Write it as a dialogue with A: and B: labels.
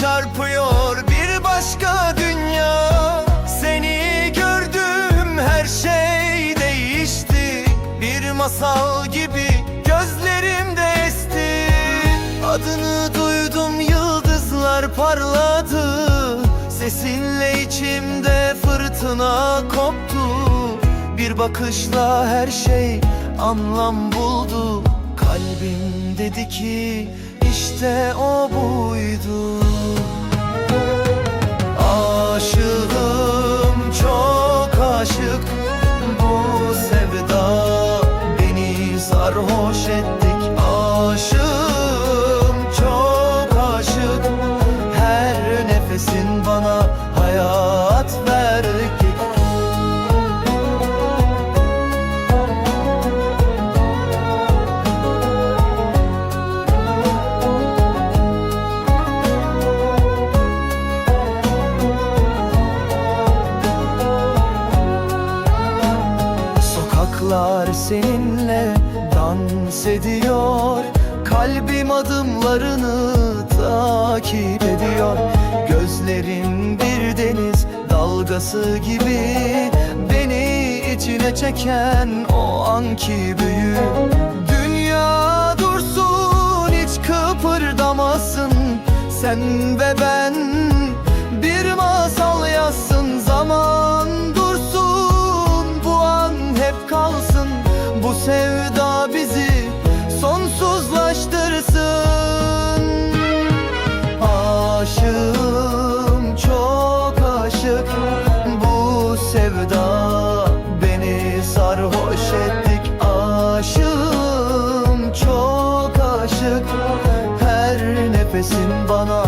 A: çarpıyor bir başka dünya. Seni gördüğüm her şey değişti. Bir masal gibi gözlerimde esti. Adını duydum yıldızlar parladı. Sesinle içimde fırtına koptu. Bir bakışla her şey anlam buldu. Kalbim dedi ki işte o buydu. Sarhoş ettik Aşığım çok aşık. Her nefesin Sokaklar seninle dans ediyor. Kalbim adımlarını takip ediyor. Gözlerin bir deniz dalgası gibi Beni içine çeken o anki büyü. Dünya dursun hiç kıpırdamasın. Sen ve ben hep kalsın. Bu sevda bizi sonsuzlaştırsın. Aşığım çok aşık. Bu sevda beni sarhoş ettik. Aşığım çok aşık. Her nefesin bana